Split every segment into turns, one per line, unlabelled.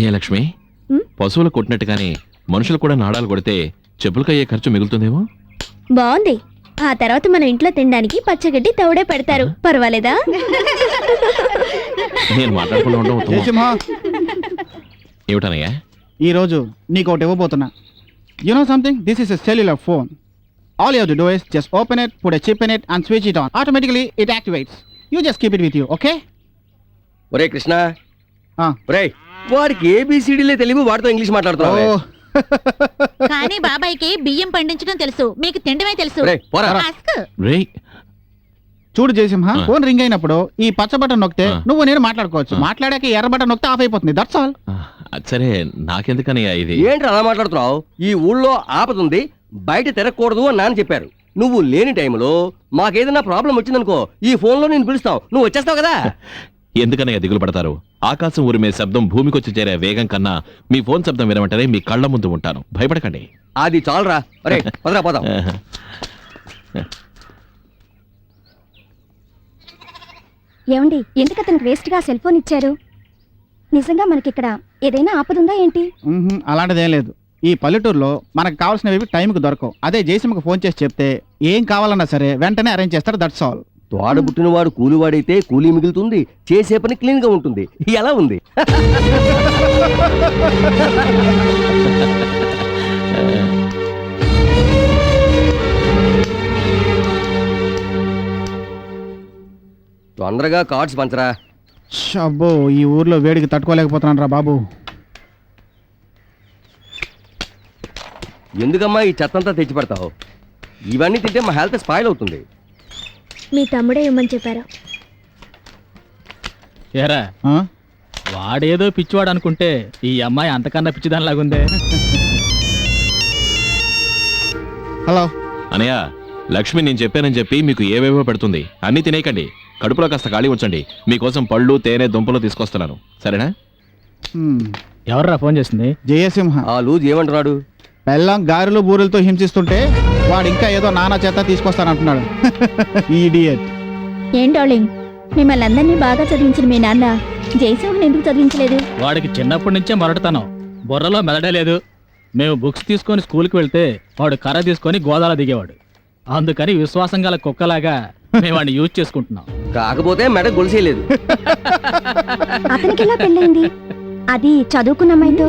ఏ లక్ష్మి?
ఉమ్?
పశువులు కొట్టినట్టుగానే మనుషులు కూడా నాడాలు కొడితే చెప్పులకు అయ్యే ఖర్చు మిగులుతుందేమో?
బాగుంది ఆ తర్వాత మనం ఇంట్లో తినడానికి పచ్చగడ్డి తౌడే పెడతారు. పర్వాలేదా?
నేను మాట్లాడకుండా ఉండడం ఉత్తమం.
జయసింహ
ఏమిటనయ్యా?
ఈ రోజు నీకు ఒకటి ఇవ్వబోతున్నా you know something this is a cellular phone all you to do is just open it put a chip in it and switch it on automatically it activates you just keep it with you okay
ఒరే కృష్ణ
ఆ.
ఒరే వాడికి ఏబిసిడీలే తెలివి వాడితో English మాట్లాడుతున్నావు.
కానీ బాబాయ్కి బియ్యం పండించడం తెలుసు మీకు తిండమే తెలుసు.
ఒరేయ్, పోరా.
అస్క్.
రే
చూడు జయసింహ. ఫోన్ రింగ్ అయినప్పుడు ఈ పచ్చ బటన్ నొక్కితే
ఆ.
నువ్వు నేను మాట్లాడుకోవచ్చు. మాట్లాడాక ఎర్ర బటన్ నొక్కితే ఆఫ్ అయిపోతుంది. దట్స్ ఆల్
ఆ, సరే నాకెందుకనయ్యా ఇది?
ఏంటి అలా మాట్లాడుతున్నావు? ఈ ఊళ్ళో ఆపదుంది బయట తిరగకూడదు అని నాన్న చెప్పారు. నువ్వు లేని టైంలో మాకేదైనా ప్రాబ్లం వచ్చిందనుకో ఈ ఫోన్లో నేను పిలుస్తావు నువ్వు వచ్చేస్తావు కదా?
ఎందుకనయ్యా దిగులు పడతారు ఆకాశం ఊరిమే శబ్దం భూమికొచ్చి చేరే వేగం కన్నా మీ ఫోన్ శబ్దం వినమంటేనే మీ కళ్ళ ముందు ఉంటాను. భయపడకండి.
అది చాలరా. పదరా పోదాం.
ఏమండి ఎందుకు అతనికి వేస్ట్గా సెల్ ఫోన్ ఇచ్చారు? నిజంగా మనకిక్కడ ఏదైనా ఆపదుందా ఏంటి?
మ్మ్హ్మ్, అలాంటిదేం లేదు. ఈ పల్లెటూరులో మనకు కావాల్సినవి టైంకి దొరకవు. అదే జయసింహకు ఫోన్ చేసి చెప్తే ఏం కావాలన్నా సరే వెంటనే అరేంజ్ చేస్తాడు దట్స్ ఆల్.
తోడ పుట్టినవాడు కూలివాడైతే కూలీ మిగులుతుంది చేసే పని క్లీన్గా ఉంటుంది. ఎలా ఉంది? తొందరగా కార్డ్స్ పంచరా.
అబ్బో ఈ ఊర్లో వేడికి తట్టుకోలేకపోతున్నాను రా బాబు.
ఎందుకమ్మా ఈ చెత్తంతా తెచ్చి పెడతావు ఇవన్నీ తింటే మా హెల్త్ స్పాయిల్ అవుతుంది.
మీ తమ్ముడే ఇమ్మని చెప్పారు.
ఏరా?
ఆ?
వాడేదో పిచ్చివాడు అనుకుంటే ఈ అమ్మాయి అంతకన్నా పిచ్చిదానిలాగుందే.
హలో.
అనయ్య లక్ష్మి నేను చెప్పానని చెప్పి మీకు ఏవేవో పెడుతుంది. అన్ని తినేయకండి. కడుపులో కాస్త ఖాళీ ఉంచండి. మీకోసం పళ్ళు తేనె దుంపలు తీసుకొస్తున్నాను. సరేనా?
ఎవర్రా ఫోన్ చేసింది?
జయసింహ.
ఆ లూజ్ ఏమంటున్నాడు?
బెల్లం గారెలు బూరెలతో హింసిస్తుంటే వాడు ఇంకా ఏదో నానా చేత తీసుకొస్తానంటున్నాడు. ఈడియట్
ఏం డార్లింగ్? మిమ్మల్ని అందరినీ బాగా చదివించిన మీ నాన్న జయసింహన్ ఎందుకు చదివించలేదు?
వాడికి చిన్నప్పటి నుంచే మొరటుతనం. బుర్రలో మెదడే లేదు. మేము బుక్స్ తీసుకొని స్కూల్కి వెళ్తే వాడు కర్ర తీసుకొని గోదాలో దిగేవాడు. అందుకని విశ్వాసం గల కుక్కలాగా మేము వాడిని యూజ్ చేసుకుంటున్నాం.
కాకపోతే మెడ గొలిసేయలేదు
అతనికి ఎలా పెళ్ళైంది అది చదువుకున్న అమ్మాయితో?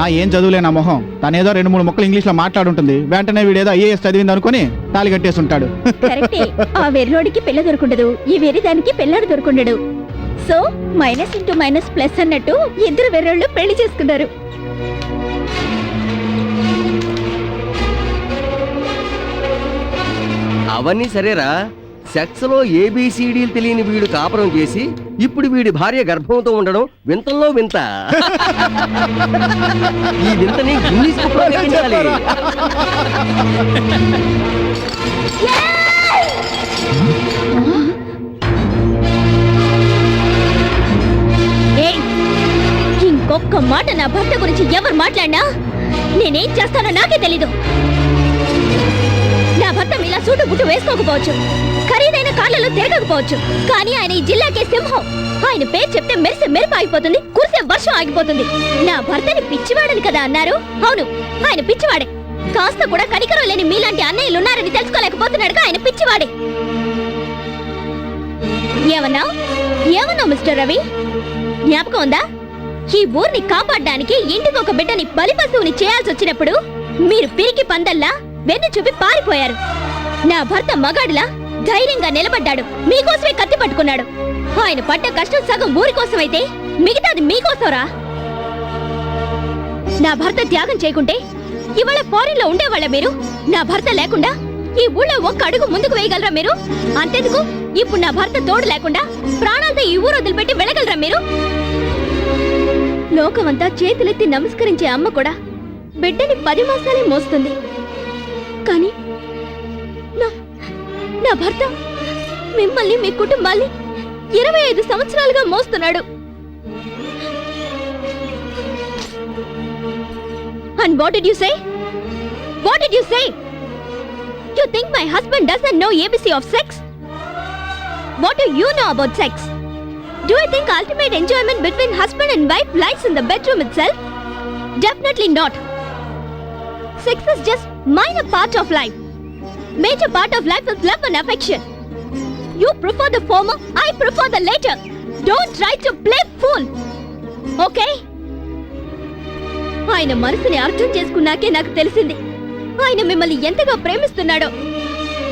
ఆ ఏం చదువులేనా మొహం. తనేదో రెండు మూడు ముక్కలు ఇంగ్లీష్లో మాట్లాడుంటుంది. వెంటనే వీడేదో ఐఏఎస్ చదివింది అనుకుని తాళి కట్టేసి ఉంటాడు
కరెక్టే. ఆ వెర్రోడికి పిల్ల దొరుకుండదు. ఈ వెర్రి దానికి పిల్లాడు దొరుకుండడు. So minus into minus plus అన్నట్టు ఇద్దరు వెర్రోళ్ళు పెళ్ళి చేసుకున్నారు.
అవన్నీ సరేరా? సెక్స్లో ఏబిసిడీలు తెలియని వీడు కాపురం చేసి ఇప్పుడు వీడి భార్య గర్భంతో ఉండడం వింతల్లో వింత ఈ వింతని గిన్నిస్ లెక్కించాలి.
ఏయ్! ఇంకొక్క మాట నా భర్త గురించి ఎవరు మాట్లాడినా నేనేం చేస్తానో నాకే తెలీదు ఇలా సూటు బుట్టు వేసుకోకపోవచ్చు. ఖరీదైన కార్లలో తిరగకపోవచ్చు కానీ ఆయన ఈ జిల్లాకే సింహం. ఆయన పేరు చెప్తే మెరిసే మెరుపు ఆగిపోతుంది కురిసే వర్షం ఆగిపోతుంది. నా భర్తని పిచ్చివాడని కదా అన్నారు? అవును ఆయన పిచ్చివాడే. కాస్త కూడా కనికరం లేని మీలాంటి అన్నయ్యలు ఉన్నారని తెలుసుకోలేకపోతున్నాడుగా ఆయన పిచ్చివాడే. ఏమన్నా ఏమన్నా మిస్టర్ రవి? జ్ఞాపకం ఉందా? ఈ ఊర్ని కాపాడడానికి ఇంటికి ఒక బిడ్డని బలి పశువుని చేయాల్సి వచ్చినప్పుడు మీరు పిరికి పందల్లా వెన్ను చూపి పారిపోయారు. నా భర్త మగాడిలా ధైర్యంగా నిలబడ్డాడు. మీకోసమే కత్తి పట్టుకున్నాడు. ఆయన పడ్డ కష్టం సగం ఊరి కోసమైతే మిగతాది మీకోసంరా? నా భర్త త్యాగం చేయకుంటే ఇవాళ ఫారిన్లో ఉండేవాళ్ళ మీరు? నా భర్త లేకుండా ఈ ఊళ్ళో ఒక్క అడుగు ముందుకు వేయగలరా మీరు? అంతెందుకు? ఇప్పుడు నా భర్త తోడు లేకుండా ప్రాణాలతో ఈ ఊరు వదిలిపెట్టి వెళ్ళగలరా మీరు? లోకమంతా చేతులెత్తి నమస్కరించే అమ్మ కూడా బిడ్డని పది మాసాలే మోస్తుంది. కానీ నా భర్త మిమ్మల్ని మీ కుటుంబాన్ని ఇరవై ఐదు సంవత్సరాలుగా మోస్తున్నాడు and what did you say what did you say you think my husband doesn't know A B C of sex what do you know about sex Do i think ultimate enjoyment between husband and wife lies in the bedroom itself? Definitely not. Sex is just minor part of life. Major part of life is love and affection. You prefer the former, I prefer the latter. Don't try to play fool. Okay? ఆయన మనసుని అర్థం చేసుకున్నాకే నాకు తెలిసింది ఆయన మిమ్మల్ని ఎంతగా ప్రేమిస్తున్నాడో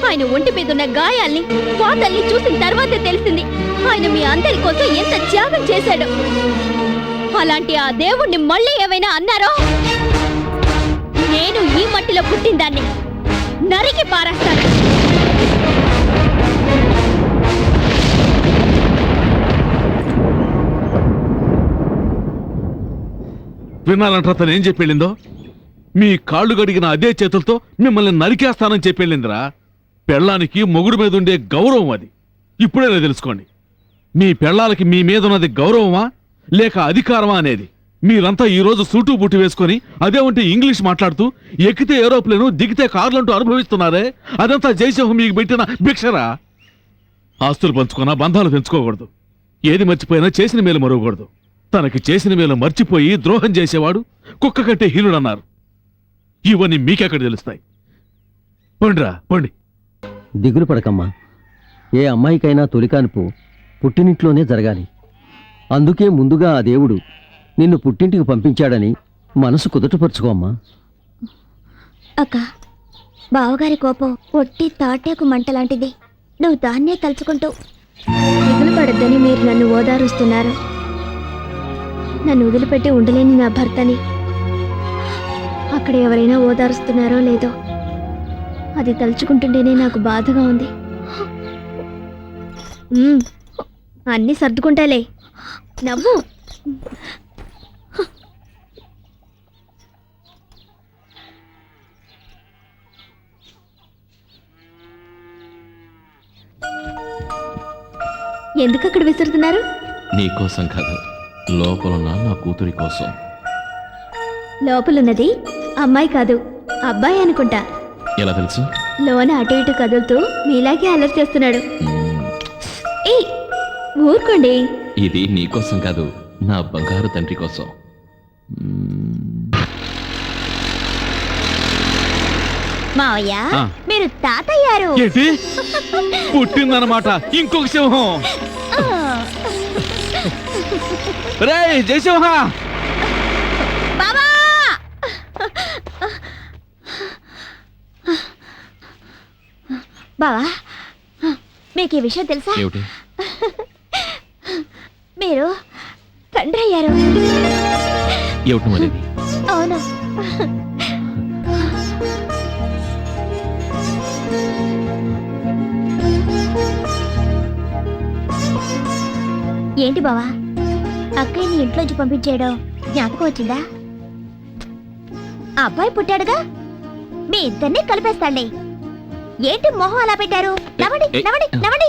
ఆయన ఒంటి మీద ఉన్న గాయాల్ని పాతల్ని చూసిన తర్వాతే తెలిసింది ఆయన మీ అందరి కోసం ఎంత త్యాగం చేశాడు అలాంటి ఆ దేవుణ్ణి మళ్ళీ ఏమైనా అన్నారో నేను ఈ మట్టిలో పుట్టిందాన్ని నరికి పారేస్తాను.
వినాలంటే అతను ఏం చెప్పెళ్ళిందో? మీ కాళ్ళు గడిగిన అదే చేతులతో మిమ్మల్ని నరికేస్తానని చెప్పెళ్ళిందిరా. పెళ్ళానికి మొగుడు మీద ఉండే గౌరవం అది. ఇప్పుడైనా తెలుసుకోండి. మీ పెళ్ళాలకి మీ మీద ఉన్నది గౌరవమా? లేక అధికారమా అనేది? మీరంతా ఈ రోజు సూటు బుట్టి వేసుకొని అదే ఉంటే ఇంగ్లీష్ మాట్లాడుతూ ఎక్కితే ఏరోప్లేను దిగితే కార్లంటూ అనుభవిస్తున్నారే? అదంతా జయసింహం మీకు పెట్టిన భిక్షరా? ఆస్తులు పంచుకున్నా బంధాలు పెంచుకోకూడదు ఏది మర్చిపోయినా చేసిన మేలు మరవకూడదు. తనకి చేసిన మేలు మర్చిపోయి ద్రోహం చేసేవాడు కుక్క కట్టే హీనుడన్నారు. ఇవన్నీ మీకెక్కడ తెలుస్తాయి? పండిరా పండి.
దిగులు పడకమ్మా. ఏ అమ్మాయికైనా తొలికానుపు పుట్టినింట్లోనే జరగాలి. అందుకే ముందుగా ఆ దేవుడు నిన్ను పుట్టింటికి పంపించాడని మనసు కుదుటపరుచుకోమ్మా.
అక్క బావగారి కోపం ఒట్టి తాటేకు మంట లాంటిది. నువ్వు దాన్నే తలుచుకుంటూ దిగులు పడద్దని మీరు నన్ను ఓదారుస్తున్నారు. నన్ను వదిలిపెట్టి ఉండలేని నా భర్తని అక్కడ ఎవరైనా ఓదారుస్తున్నారో లేదో అది తలుచుకుంటుంటేనే నాకు బాధగా ఉంది. అన్నీ సర్దుకుంటాలే. నవ్వు. ఎందుకు అక్కడ విసురుతున్నారు?
నీ కోసం కాదు లోపలున్న నా కూతురి కోసం.
లోపలున్నది అమ్మాయి కాదు అబ్బాయి అనుకుంటా.
ఎలా తెలుసు?
లోన అటు ఇటు కదులుతూ మీలాగే అలర్ట్ చేస్తున్నాడు. ఏ ఊరుకోండి.
ఇది నీ కోసం కాదు నా బంగారు తండ్రి కోసం.
మావయ్య. మీరు తాతయ్యారు.
పుట్టిందనమాట ఇంకొక సింహం. రే జయసింహ!
బాబా! బావా మీకు ఈ విషయం తెలుసా?
ఏమిటి?
మీరు తండ్రి అయ్యారు
ఏమిటి నువ్వు అనేది?
అవును. ఏంటి బావా? అక్కయ్యని ఇంట్లోంచి పంపించేయడం జ్ఞాపకం వచ్చిందా? అబ్బాయి పుట్టాడుగా? మీ ఇద్దరిని కలిపేస్తాండి ఏంటి మొహం అలా పెట్టారు? నవ్వండి నవ్వండి నవ్వండి.